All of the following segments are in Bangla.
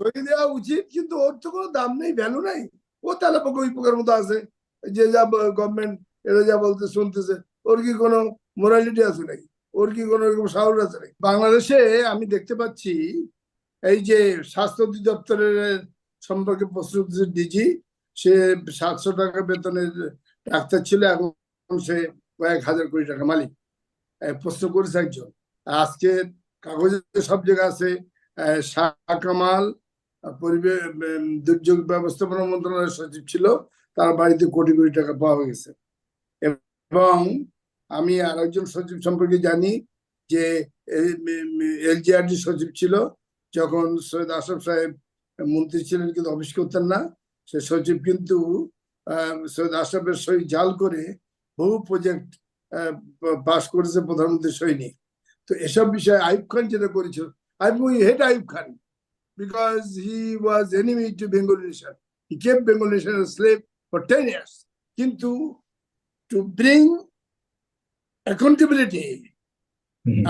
সই দেওয়া উচিত, কিন্তু ওর তো কোনো দাম নেই ভ্যালু নাই। ও তাহলে ওই পোকার মতো আছে। যে যা গভর্নমেন্ট এরা যা বলতে শুনতেছে, ওর কি কোনো মোরালিটি আছে নাকি? ওর কি কোনো রকম সাহস আছে নাকি? বাংলাদেশে আমি দেখতে পাচ্ছি, এই যে স্বাস্থ্য অধিদপ্তরের সম্পর্কে প্রশ্ন ডিজি, সে সাতশো টাকা বেতনের ডাক্তার ছিল, এখন সে কয়েক হাজার কোটি টাকা মালিক। প্রশ্ন করেছে একজন। আজকে কাগজে সব জায়গায় আছে শাহ কামাল পরিবেশ দুর্যোগ ব্যবস্থাপনা মন্ত্রণালয়ের সচিব ছিল, তার বাড়িতে কোটি কোটি টাকা পাওয়া গেছে। এবং আমি আরেকজন সচিব সম্পর্কে জানি যে এলজিআরডি সচিব ছিল, যখন সৈয়দ আশরাফ সাহেব মন্ত্রী ছিলেন কিন্তু অফিস করতেন না, সে সচিব কিন্তু সৈয়দ আশরাফের সই জাল করে বহু প্রজেক্ট পাশ করেছে প্রধানমন্ত্রী সৈনিক তো এসব বিষয়ে আইব খান যেটা করেছিল Ayub hate Ayub Khan because he was enemy to Bengal nation he kept Bengal nation slave for ten years কিন্তু to bring accountability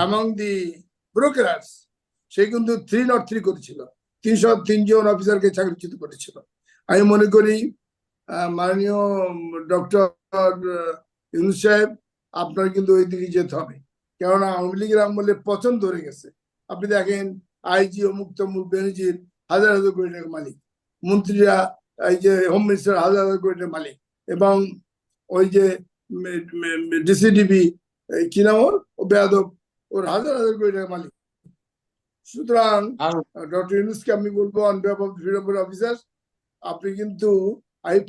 among the brokers সে কিন্তু থ্রি নট থ্রি করেছিল। তিনশো তিনজন অফিসারকে চাকরিচ্যুত করেছিল। আমি মনে করি মাননীয় ডক্টর ইউনুস সাহেব আপনার কিন্তু ওই দিকে যেতে হবে। কেননা আওয়ামী লীগের আমলে পছন্দ ধরে গেছে। আপনি দেখেন আইজি অমুক তমুক বেনজির হাজার হাজার কোটি টাকা মালিক। মন্ত্রীরা এই যে হোম মিনিস্টার হাজার হাজার কোটি টাকা মালিক। এবং ওই যে ডিসিডিবি কি নাম ওর? ও বেয়াদব। ওর হাজার হাজার কোটি টাকা মালিক। সুতরাং ডক্টর ইউনুসকে আমি বলব on behalf of freedom officer আপনি কিন্তু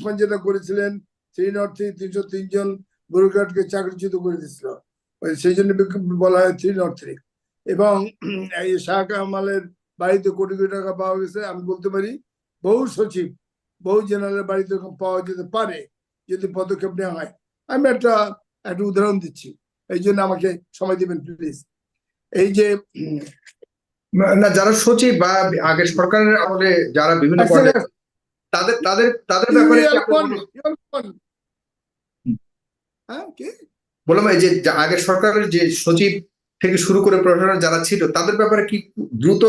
খান যেটা করেছিলেন থ্রি নট থ্রি তিনশো তিনজন ব্যুরোক্রাটকে চাকরিচ্যুত করে দিয়েছিল। ওই সেই জন্য বলা হয় থ্রি নট থ্রি এবং এই শাহ কামালের বাড়িতে কোটি কোটি টাকা পাওয়া গেছে আমি বলতে পারি বহু সচিব বহু জেনারেলের বাড়িতে এরকম পাওয়া যেতে পারে যদি পদক্ষেপ নেওয়া হয়। আমি একটা একটা উদাহরণ দিচ্ছি এই জন্য আমাকে সময় দিবেন প্লিজ এই যে না যারা সচিব বা আগের সরকারের আমলে যারা বিভিন্ন আচ্ছা, তাদের তাদের তাদের ব্যাপারে হ্যাঁ কি? বললাম এই যে যা- আগের সরকারের যে সচিব থেকে শুরু করে প্রশাসন যারা ছিল, তাদের ব্যাপারে কি দ্রুত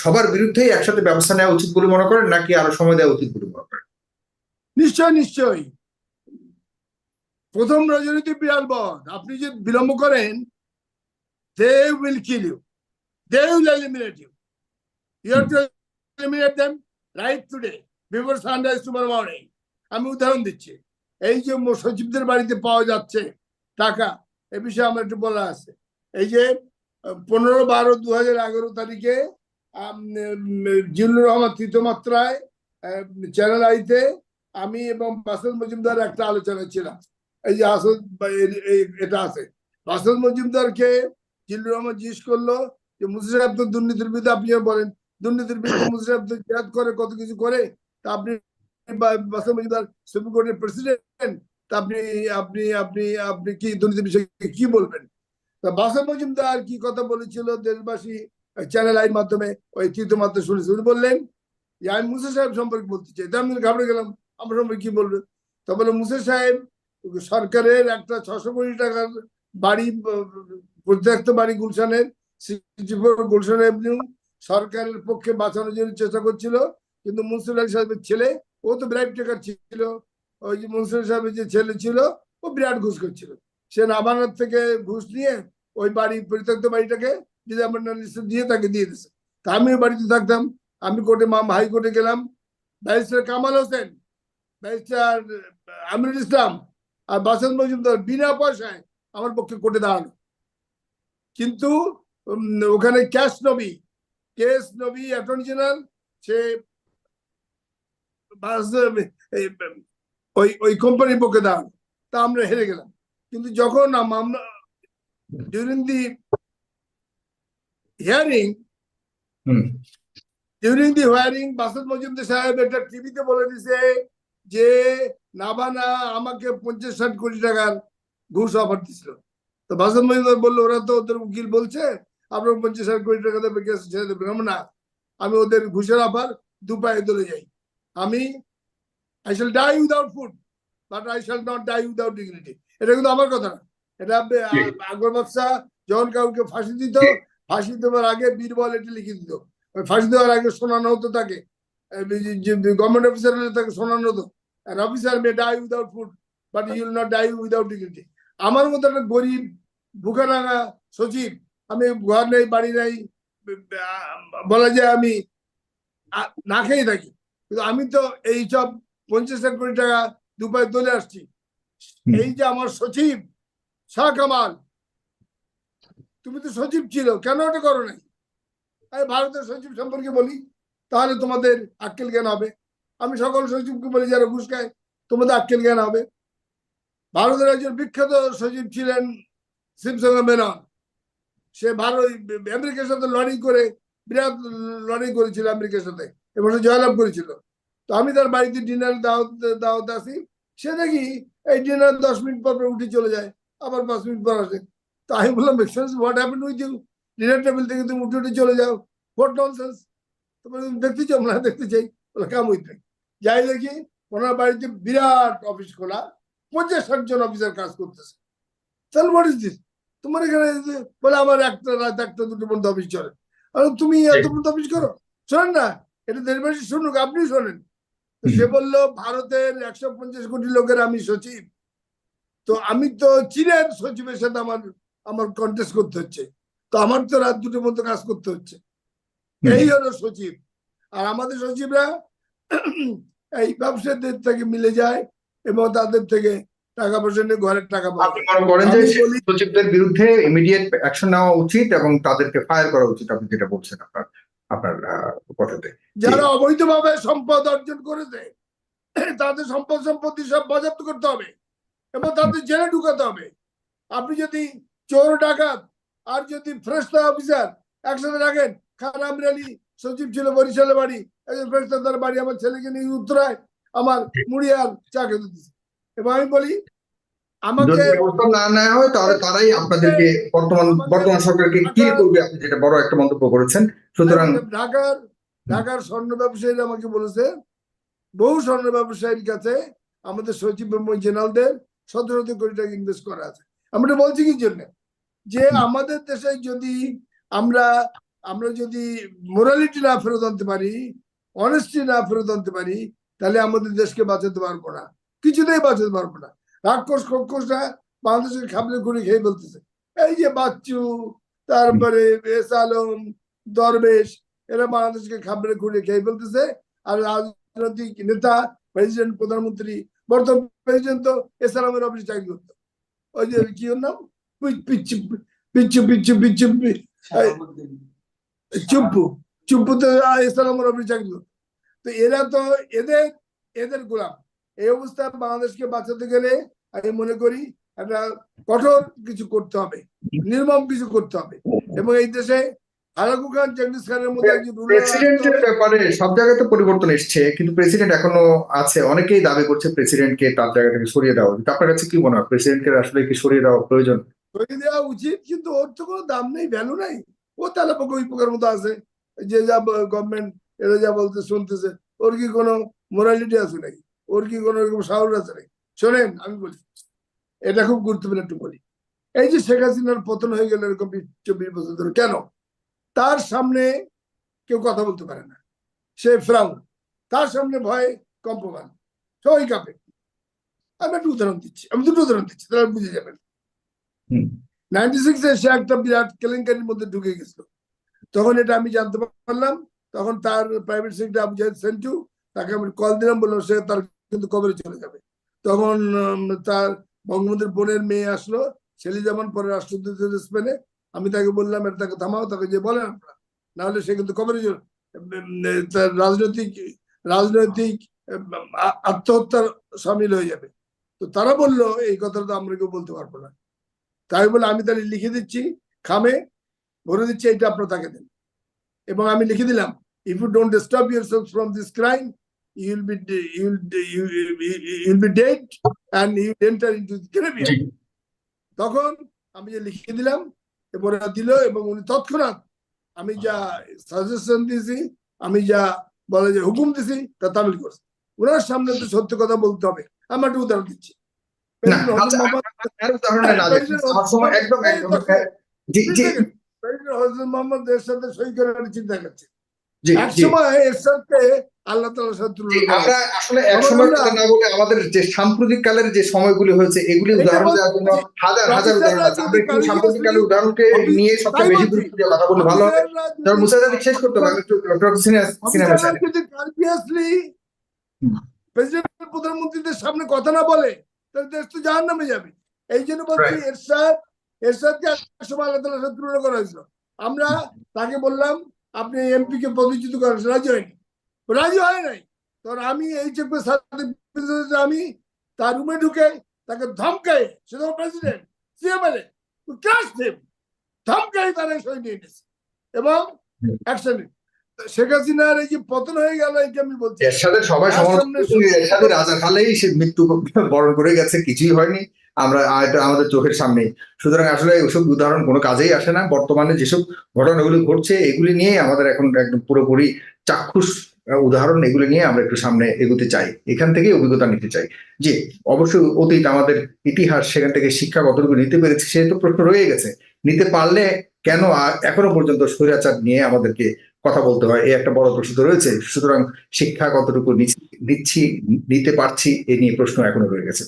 সবার বিরুদ্ধেই একসাথে ব্যবস্থা নেওয়া উচিত বলে মনে করেন, নাকি আরও সময় দেওয়া উচিত বলে মনে করেন? নিশ্চয় নিশ্চয়। প্রথম রজনীতি বিড়াল বধ আপনি যদি বিলম্ব করেন they will kill you they will eliminate you you to eliminate them right today before sunrise tomorrow morning আমি উদাহরণ দিচ্ছি। এই যে সচিবদের বাড়িতে পাওয়া যাচ্ছে টাকা, এ বিষয়ে আমার একটু বলা আছে। এই যে পনেরো বারো দু হাজার এগারো তারিখে জিল্লুর রহমান তৃতীয় মাত্রায় চ্যানেল আইতে আমি এবং বাসেল মজুমদার একটা আলোচনা ছিলাম। এই যে আসদ এটা আছে। বাসেল মজুমদারকে জিল্লুর রহমান জিজ্ঞেস করল যে সাহেব তো দুর্নীতির বিরুদ্ধে আপনি বলেন। দুর্নীতির বিরুদ্ধে সাহেব তো জেহাদ করে, কত কিছু করে। তা আপনি, বা- বাসেল মজুমদার সুপ্রিম কোর্টের প্রেসিডেন্ট, তা আপনি আপনি আপনি আপনি কি দুর্নীতির বিষয়ে কি বলবেন? তা বাসেল মজুমদার কি কথা বলেছিল দেশবাসী চ্যানেল আইন মাধ্যমে, ওই তৃতীয় মাত্রা শুনেছি উনি বললেন। যে আমি মুসা সাহেব সম্পর্কে বলতে চাই। তা ঘাবড়ে গেলাম, আমার সম্পর্কে কি বলবে? তা বলে, মুসা সাহেব, সরকারের একটা ছশো কোটি টাকার বাড়ি পরিত্যক্ত বাড়ি গুলশানের গুলশান এভিনিউ সরকারের পক্ষে বাঁচানোর জন্য চেষ্টা করছিল। কিন্তু মুনসুর আলী সাহেবের ছেলে, ও তো ব্রাইব টেকার ছিল। ওই যে মুনসুর সাহেবের যে ছেলে ছিল, ও বিরাট ঘুষ করছিল। সে নাবানার থেকে ঘুষ নিয়ে ওই বাড়ি, পরিত্যক্ত বাড়িটাকে ডিজার্মেন্টাল লিস্টে দিয়ে তাকে দিয়ে দিছে। তা আমিও বাড়িতে থাকতাম। আমি কোর্টে মাম হাইকোর্টে গেলাম। ব্যারিস্টার কামাল হোসেন, ব্যারিস্টার আমিরুল ইসলাম আর বাসন মজুমদার বিনা পয়সায় আমার পক্ষে কোর্টে দাঁড়ানো। কিন্তু ওখানে ক্যাশ নবী কেস নবী অ্যাটর্নি জেনারেল, সে ওই ওই কোম্পানির পক্ষে দাঁড়ানো। তা আমরা হেরে গেলাম। কিন্তু যখন during the hearing during the hearing বাসুদ Majumdar সাহেব একটা টিভিতে বলে দিছে যে নাবানা আমাকে পঞ্চাশ ষাট কোটি টাকার ঘুষ অফার দিছিল। তো বাসুদ মজুমদার বলল ওরা তো ওদের উকিল বলছে আপনার পঞ্চাশ ষাট কোটি টাকা দেবে কেস ছেড়ে দেবেন। আমি না আমি ওদের ঘুষের অফার দু পায়ে দলে যাই। আমি I shall die without food but I shall not die without dignity এটা কিন্তু আমার কথা না। এটা আকবর বাদশাহ যখন কাউকে ফাঁসি দিত ফাঁসি দেওয়ার আগে বীরবল এটা লিখে দিত। ফাঁসি দেওয়ার আগে শোনানো হতো তাকে। গভর্নমেন্ট অফিসার হলে তাকে শোনানো হতো। Officer may die without food but you'll not die without dignity আমার মতো একটা গরিব ভুখারাঙা সচিব আমি ঘর নেই বাড়ি নেই বলা যায় আমি না খেয়ে থাকি। কিন্তু আমি তো এই সব পঞ্চাশ এক কোটি টাকা দুপায় তুলে আসছি। এই যে আমার সচিব, শাহ কামাল, তুমি তো সচিব ছিল, কেন ওটা করো নাই? আমি ভারতের সচিব সম্পর্কে বলি, তাহলে তোমাদের আক্কেল জ্ঞান হবে। আমি সকল সচিবকে বলি, যারা ঘুষ খায়, তোমাদের আক্কেল জ্ঞান হবে। ভারতের একজন বিখ্যাত সচিব ছিলেন শিবসঙ্গ মেনন। সে ভারত, আমেরিকার সাথে লড়াই করে, বিরাট লড়াই করেছিল আমেরিকার সাথে, এবং জয়লাভ করেছিল। তো আমি তার বাড়িতে ডিনার দাওয়াত দাওয়াত আসি। সে দেখি এই ডিনার দশ মিনিট পর পর উঠে চলে যায় আবার পাঁচ মিনিট পর আসে। তো আমি বললাম what happen with you dinner table থেকে তুমি উঠে উঠে চলে যাও। হোয়াট ননসেন্স তোমার দেখতে চাও না দেখতে চাই। বলে কাম উইথ যাই দেখি ওনার বাড়িতে বিরাট অফিস খোলা পঞ্চাশ ষাট জন অফিসার কাজ করতেছে। তাহলে হোয়াট ইজ দিস তোমার এখানে বলে আমার একটা রাত একটা দুটো পর্যন্ত অফিস চলে। আর তুমি এত পর্যন্ত অফিস করো? শোনেন না এটা দেশবাসী শুনুক আপনি শোনেন। সে বলল ভারতের একশো পঞ্চাশ কোটি লোকের আমি সচিব। তো আমি তো চীনের সচিবের সাথে আমার আমার কন্টেস্ট করতে হচ্ছে। তো আমার তো রাত দুটোর মতো কাজ করতে হচ্ছে। এই হলো সচিব। আর আমাদের সচিবরা এই ব্যবসায়ীদের থেকে মিলে যায় এবং তাদের থেকে টাকা পয়সা নিয়ে ঘরের টাকা করেন যে সচিবদের বিরুদ্ধে ইমিডিয়েট অ্যাকশন নেওয়া উচিত এবং তাদেরকে ফায়ার করা উচিত আপনি যেটা বলছেন আপনার। আপনার কথাতে। যারা অবৈধভাবে সম্পদ অর্জন করেছে তাদের সম্পদ সম্পত্তি সব বাজেয়াপ্ত করতে হবে এবং তাদের জেলে ঢুকাতে হবে। আপনি যদি চোর ডাকাত আর যদি ফ্রেস্তা অফিসার একসাথে রাখেন খান আমির আলী সচিব ছিল বরিশালের বাড়ি একজন ফ্রেস্তাদার বাড়ি আমার ছেলেকে নিয়ে উত্তরায় আমার মুড়িয়াল চা খেতে দিচ্ছে এবং আমি বলি আমাকে ব্যবস্থা না নেওয়া হয় তাহলে তারাই আপনাদেরকে বর্তমান বর্তমান সরকারকে কি করবে আপনি যেটা বড় একটা মন্তব্য করেছেন? সুতরাং ঢাকার ঢাকার স্বর্ণ ব্যবসায়ীরা আমাকে বলেছে বহু স্বর্ণ ব্যবসায়ীর কাছে আমাদের সচিব জেনারেলদের শত শত কোটি টাকা ইনভেস্ট করা আছে। আমি এটা বলছি কি জন্য? যে আমাদের দেশে যদি আমরা আমরা যদি মোরালিটি না ফেরত আনতে পারি অনেস্টি না ফেরত আনতে পারি তাহলে আমাদের দেশকে বাঁচাতে পারব না। কিছুতেই বাঁচাতে পারব না। রাক্ষস খক্ষসরা বাংলাদেশের খাবলে ঘুরে খেয়ে ফেলতেছে। এই যে বাচ্চু, তারপরে এস আলম, দরবেশ, এরা বাংলাদেশকে খাবলে ঘুরে খেয়ে ফেলতেছে। আর রাজনৈতিক নেতা, প্রেসিডেন্ট, প্রধানমন্ত্রী, বর্তমান প্রেসিডেন্ট তো এস আলমের অফিসে চাকরি করতো। ওই যে কি ওর নাম? পিচ্ছু পিচ্ছু পিচ্ছু পিচ্ছু চুপ্পু চুপ্পু তো এস আলমের অফিসে চাকরি করতো। তো এরা তো এদের এদের গোলাম। এই অবস্থায় বাংলাদেশকে বাঁচাতে গেলে আমি মনে করি একটা কঠোর কিছু করতে হবে নির্মম কিছু করতে হবে। এবং এই দেশে আলাকু খান চেঙ্গিস খানের ruler প্রেসিডেন্টের ব্যাপারে সব জায়গায় তো পরিবর্তন এসছে কিন্তু প্রেসিডেন্ট এখনও আছে। অনেকেই দাবি করছে প্রেসিডেন্টকে তার জায়গা থেকে সরিয়ে দেওয়া উচিত। আপনার কাছে কি মনে হয়? প্রেসিডেন্টকে আসলে কি সরিয়ে দেওয়া প্রয়োজন? সরিয়ে দেওয়া উচিত কিন্তু ওর তো কোনো দাম নেই ভ্যালু নাই। ও তাহলে পোকা ওই পোকার মতো আছে। যে যা গভর্নমেন্ট এরা যা বলতে শুনতেছে ওর কি কোনো মোরালিটি আছে নাকি? ওর কি কোনো এরকম সাহস আছে নাকি? শোনেন আমি বলি এটা খুব গুরুত্বপূর্ণ একটু বলি। এই যে শেখ হাসিনার পতন হয়ে গেল এরকম চব্বিশ বছর ধরে কেন? তার সামনে কেউ কথা বলতে পারে না। সে ফ্রাউন তার সামনে ভয়ে কম্পমান। সবাই কাঁপে। আমি একটা উদাহরণ দিচ্ছি আমি দুটো উদাহরণ দিচ্ছি তাহলে বুঝে যাবেন। নাইনটি সিক্সে সে একটা বিরাট কেলেঙ্কারির মধ্যে ঢুকে গেছিল। তখন এটা আমি জানতে পারলাম তখন তার প্রাইভেট সেক্রেটারি আবু জাহেদ সেন্টু তাকে আমি কল দিলাম বললাম সে তার কিন্তু কবরে চলে যাবে। তখন তার বঙ্গবন্ধুর বোনের মেয়ে আসলো ছেলে যেমন পরে রাষ্ট্রদূত স্পেনে। আমি তাকে বললাম, এটা তাকে থামাও, তাকে যে বলেন আপনারা। নাহলে সে কিন্তু কবরে তার রাজনৈতিক রাজনৈতিক আত্মহত্যার সামিল হয়ে যাবে। তো তারা বলল, এই কথাটা তো আমরা কেউ বলতে পারব না। তাই বলে আমি তাহলে লিখে দিচ্ছি, খামে, ভরে দিচ্ছি এটা আপনারা তাকে দেন। এবং আমি লিখে দিলাম if you don't stop yourself from this crime you will be you will be dead and you enter into Caribbean তখন আমি যে লিখে দিলাম এবং ওরা দিল এবং উনি তৎক্ষণাৎ আমি যা সাজেশন দিয়েছি আমি যা বলে যে হুকুম দিছি তা তামিল করছে। ওনার সামনে তো সত্য কথা বলতে হবে। আমি একটা উদাহরণ দিচ্ছি। আচ্ছা আর উদাহরণে প্রেসিডেন্ট হজরত মোহাম্মদ এর সাথে সই করে আমি চিন্তা করছি। এক সময় এরশাদকে আল্লাহ সাথে তুলনা আমরা আসলে সময় কথা না বলে আমাদের যে সাম্প্রতিক কালের যে সময়গুলি হয়েছে এগুলি উদাহরণ দেওয়ার জন্য হাজার হাজার উদাহরণ আছে। আমরা একটু সাম্প্রতিক কালের উদাহরণকে নিয়ে সবচেয়ে বেশি গুরুত্ব দিয়ে কথা বললে ভালো হবে মুসাইদাকে শেষ করতে একটু ডক্টর সিনেমা। প্রেসিডেন্ট প্রধানমন্ত্রীদের সামনে কথা না বলে তাহলে দেশ তো জাহান নামে যাবে। এই জন্য বলছি এরশাদ এরশাদকে একসময় আল্লাহ তাআলার সাথে তুলনা করা হয়েছিল। আমরা তাকে বললাম আপনি এমপি কে পদচ্যুত করেন রাজি হয়নি। রাজি হয় নাই। তখন আমি এই চেপে আমি তার রুমে ঢুকে তাকে ধমকাই সে তখন প্রেসিডেন্ট সিএমএলএ ক্লাস দেব ধমকাই তারা সই নিয়ে নিয়েছে এবং। অ্যাকশন শেখ হাসিনার এই যে পতন হয়ে গেল এটা আমি বলছি। সবাই সমালোচনা সামনে করছেন, এরশাদের রাজা খালেই সে মৃত্যু বরণ করে গেছে কিছুই হয়নি। আমরা আমাদের চোখের সামনে সুতরাং আসলে ওসব উদাহরণ কোনো কাজেই আসে না। বর্তমানে যেসব ঘটনাগুলি ঘটছে এগুলি নিয়ে আমাদের এখন একদম পুরোপুরি চাক্ষুষ উদাহরণ এগুলি নিয়ে আমরা একটু সামনে এগোতে চাই। এখান থেকে অভিজ্ঞতা নিতে চাই। যে, অবশ্যই অতীত আমাদের ইতিহাস, সেখান থেকে শিক্ষা কতটুকু নিতে পেরেছে সে তো প্রশ্ন রয়ে গেছে। নিতে পারলে কেন এখনও পর্যন্ত স্বৈরাচার নিয়ে আমাদেরকে কথা বলতে হয়? এই একটা বড় প্রশ্ন তো রয়েছে। সুতরাং শিক্ষা কতটুকু নিচ্ছি নিতে পারছি, এ নিয়ে প্রশ্ন এখনও রয়ে গেছে।